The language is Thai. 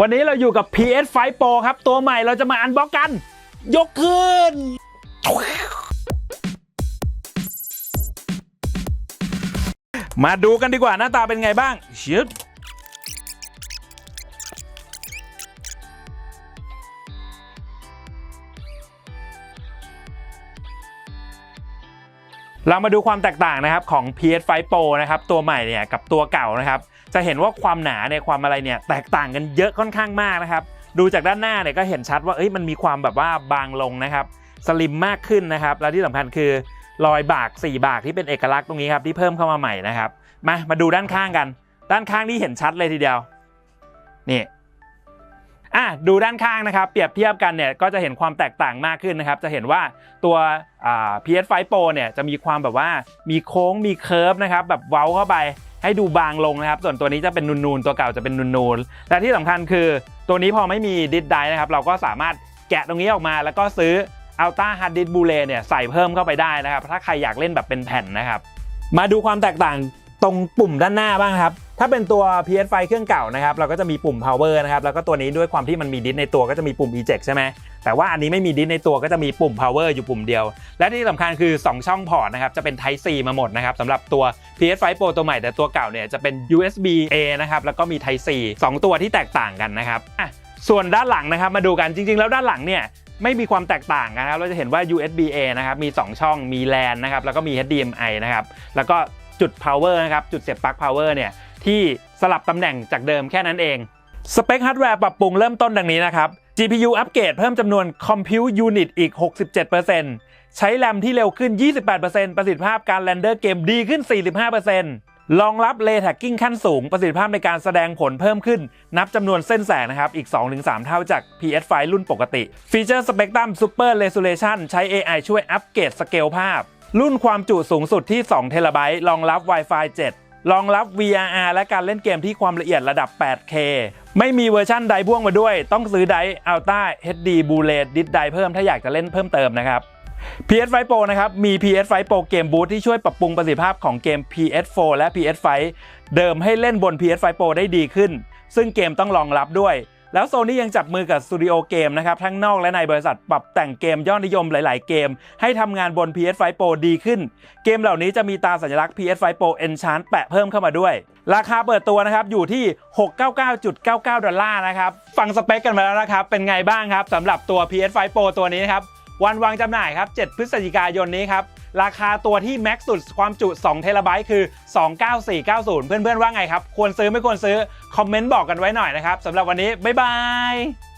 วันนี้เราอยู่กับ PS5 Pro ครับ ตัวใหม่เราจะมาอันบ็อกกัน ยกขึ้น มาดูกันดีกว่าหน้าตาเป็นไงบ้างชิบ เรามาดูความแตกต่างนะครับของ PS5 Pro นะครับตัวใหม่เนี่ยกับตัวเก่านะครับจะเห็นว่าความหนาเนี่ยความอะไรเนี่ยแตกต่างกันเยอะค่อนข้างมากนะครับดูจากด้านหน้าเนี่ยก็เห็นชัดว่าเอ้ยมันมีความแบบว่าบางลงนะครับสลิมมากขึ้นนะครับและที่สำคัญคือรอยบาก 4 บากที่เป็นเอกลักษณ์ตรงนี้ครับที่เพิ่มเข้ามาใหม่นะครับมามาดูด้านข้างกัน ด้านข้างนี่เห็นชัดเลยทีเดียวนี่ อะดูด้านข้างนะครับ เปรียบเทียบกันเนี่ยก็จะเห็นความแตกต่างมากขึ้นนะครับ จะเห็นว่าตัว PS5 Pro เนี่ยจะมีความแบบว่ามีโค้งมีเคิร์ฟนะครับแบบเว้าเข้าไปให้ดูบางลงนะครับ ส่วนตัวนี้จะเป็นนูนๆตัวเก่าจะเป็นนูนๆและที่สำคัญคือตัวนี้พอไม่มีดิสไดนะครับ เราก็สามารถแกะตรงนี้ออกมา แล้วก็ซื้อ Ultra Hard Disk Blu-ray เนี่ยใส่เพิ่มเข้าไปได้นะครับ ถ้าใครอยากเล่นแบบเป็นแผ่นนะครับ มาดูความแตกต่างตรงปุ่มด้านหน้าบ้างครับ ถ้าเป็นตัว PS5 เครื่องเก่านะครับเราก็จะมีปุ่ม power นะครับแล้วก็ตัวนี้ด้วยความที่มันมีดิสในตัวก็จะมีปุ่ม eject ใช่ไหมแต่ว่าอันนี้ไม่มีดิสในตัวก็จะมีปุ่ม power อยู่ปุ่มเดียว และที่สำคัญคือ 2 ช่องพอร์ตนะครับจะเป็น Type C มาหมดนะครับสำหรับตัว PS5 Pro ตัวใหม่แต่ตัวเก่าเนี่ยจะเป็น USB A นะครับแล้วก็มี Type C 2 ตัวที่แตกต่างกันนะครับอะส่วนด้านหลังนะครับมาดูกันจริง ๆ แล้วด้านหลังเนี่ยไม่มีความแตกต่างกันนะครับ เราจะเห็นว่า USB A นะครับ มี 2 ช่อง มี LAN นะครับ แล้วก็มี HDMI นะครับ แล้วก็ จุด power นะครับจุดเสียบปลั๊ก power เนี่ยที่สลับตำแหน่งจากเดิมแค่นั้นเอง สเปคฮาร์ดแวร์ปรับปรุงเริ่มต้นดังนี้นะครับ GPU อัปเกรดเพิ่มจำนวน Compute Unit อีก 67%ใช้แรมที่เร็วขึ้น 28%ประสิทธิภาพการเรนเดอร์เกมดีขึ้น 45%รองรับ Ray Tracking ขั้นสูง ประสิทธิภาพในการแสดงผลเพิ่มขึ้น นับจำนวนเส้นแสงนะครับ อีก 2-3 เท่าจาก PS5 รุ่นปกติ ฟีเจอร์ Spectrum Super Resolution ใช้ AI ช่วยอัปเกรดสเกลภาพ รุ่นความจุสูงสุดที่ 2 เทราไบต์รองรับ Wi-Fi 7 รองรับ VRR และการเล่นเกมที่ความละเอียดระดับ 8K ไม่มีเวอร์ชั่นไดพ่วงมาด้วย ต้องซื้อได Ultra HD Blu-ray ดิสไดเพิ่มถ้าอยากจะเล่นเพิ่มเติมนะครับ PS5 Pro นะครับ มี PS5 Pro Game Boost ที่ช่วยปรับปรุงประสิทธิภาพของเกม PS4 และ PS5 เดิมให้เล่นบน PS5 Pro ได้ดีขึ้น ซึ่งเกมต้องรองรับด้วย แล้วโซนี่ยังจับมือกับสตูดิโอเกมนะครับทั้งนอกและในบริษัทปรับแต่งเกมยอดนิยมหลาย ๆ เกม ให้ทำงานบน PS5 Pro ดีขึ้น เกมเหล่านี้จะมีตราสัญลักษณ์ PS5 Pro Enchant แปะเพิ่มเข้ามาด้วย ราคาเปิดตัวนะครับอยู่ที่ 699.99 ดอลลาร์นะครับฟังสเปคกันมาแล้วนะครับเป็นไงบ้างครับสำหรับตัว PS5 Pro ตัวนี้นะครับวันวางจำหน่ายครับ 7 พฤศจิกายนนี้ครับ ราคาตัวที่แม็กซ์สุดความจุ 2 เทราไบต์คือ 29490 เพื่อนๆว่าไงครับ ควรซื้อไม่ควรซื้อ คอมเมนต์บอกกันไว้หน่อยนะครับสำหรับวันนี้ บ๊ายบาย